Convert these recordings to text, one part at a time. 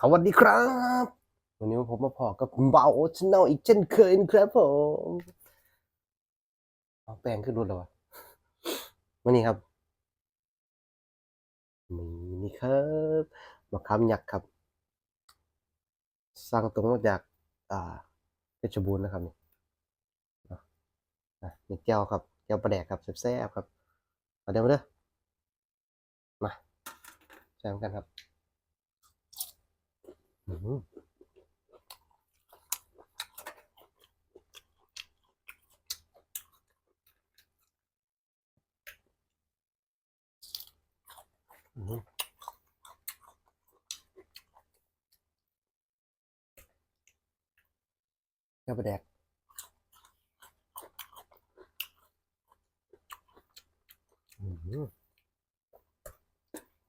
สวัสดีครับ วันนี้ผมมาพอกับคุณบ่าโอชแนลอีกเช่นเคยนะครับผมเอาแปลงขึ้นรถแล้ววะวันนี้ครับนี่นี่ครับมะขามยักษ์ครับสั่งตรงมาจาก อ่าเพชรบูรณ์นะครับนี่นี่แก้วครับแก้วปลาแดกครับแซ่บๆครับมาเดี๋ยวมาเด้อมาแซมกันครับ อืมอืมแก้วปแดก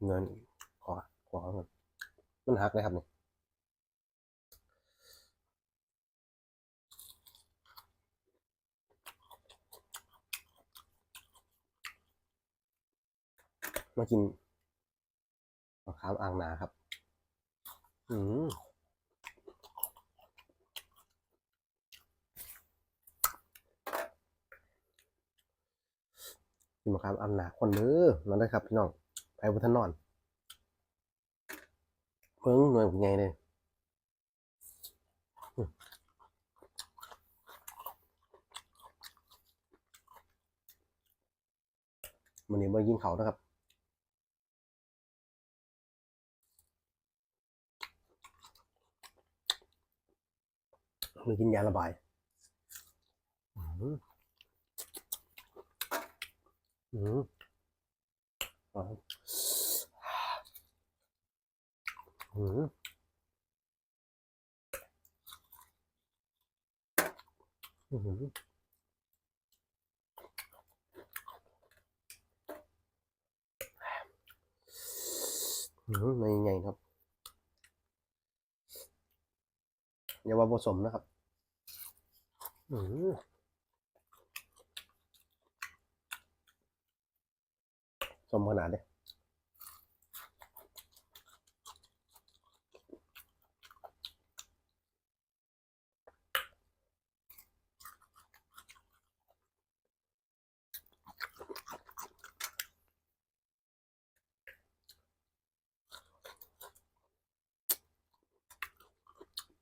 เงินขอขอเงินมันหักเลยครับเนี่ย มากินมะขามอ่างนาครับ อืมกินมะขามอ่างนาคนเด้อมาเลยครับพี่น้องไปบนถนนเพิ่งหน่วยผมไงเลยมมันนี้มายิงเขานะครับ มือกินยาระบายอืมอืมอ๋ออืมอืมอืมไม่ใหญ่ครับอย่าว่าผสมนะครับ อืมสมขนาดเลย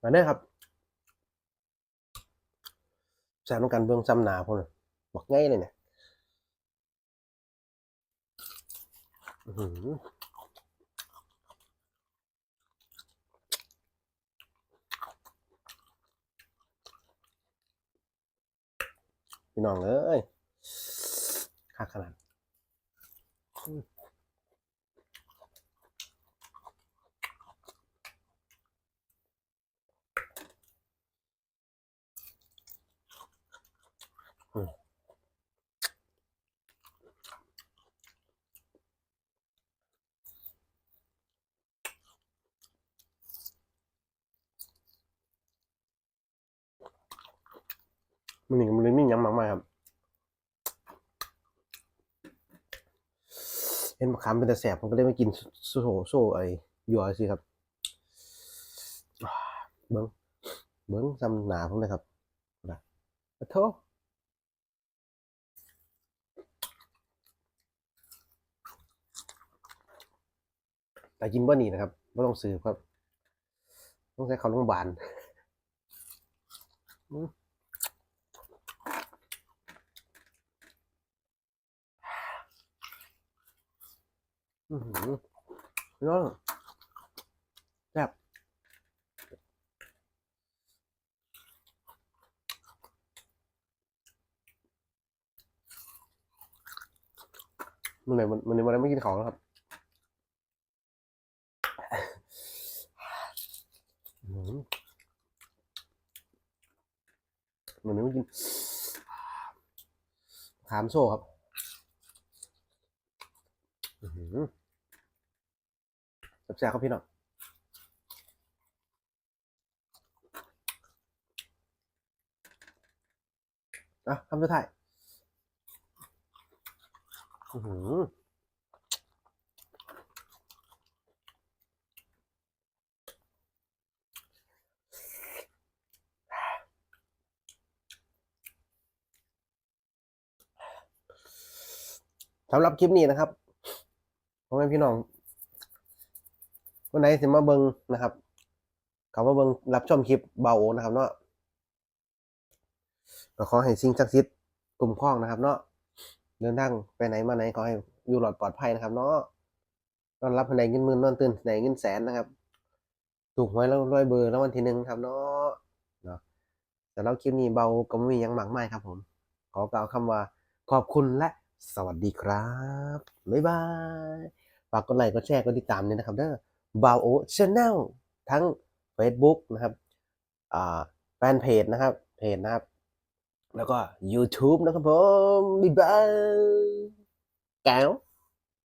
มาเด้อครับ แซมต้องการเบื้องซ้ำหนาพนบอกง่ายเลยเนี่ยพี่น้องเอ้ยค่าขนาด มันนี่มันเลยมีหยังมากมายครับ เห็นมะขามเป็นแต่แสบผมก็เลยไม่กินโซ่โซ่ไอ้ยัวสิครับ เบิ้งเบิ้งซ้ำหนาผมเลยครับนะขอโทษ แต่กินบ่หนีนะครับไม่ต้องซื้อครับ ต้องใช้เขาโรงพยาบาลอืมอื้อหือพี่น้องแซ่บมันเลยมันมันเลยมันไม่กินของแล้วครับ อื้อหือมันไม่กินขามโซ่ครับแซ่บๆครับพี่น้องอะคำสุดท้ายอือหือ สำหรับคลิปนี้นะครับพ่อแม่พี่น้องวันไหนสิมาเบิงนะครับเขามาเบิงรับชมคลิปเบาโอนะครับ เนาะก็ขอให้สิ่งศักดิ์สิทธิ์คุ้มครองนะครับ เนาะเดินทางไปไหนมาไหนขอให้อยู่หลอดปลอดภัยนะครับ เนาะนอนรับภายในเงินหมื่นนอนตื่นในเงินแสนนะครับถูกหวยแล้วรวยเบอร์แล้ววันที่หนึ่งครับเนาะเนาะแต่แล้วคลิปนี้เบาก็ไม่มียังหมากไมายครับ ผม ขอกล่าวคำว่าขอบคุณและ สวัสดีครับ บ๊ายบาย ฝากกดไลค์กดแชร์กดติดตามเนี่ยนะครับเด้อบาวโอชาแนลทั้ง Facebook นะครับอ่าแฟนเพจนะครับ เพจนะครับ แล้วก็ YouTube นะครับผม บ๊ายบาย แก้ว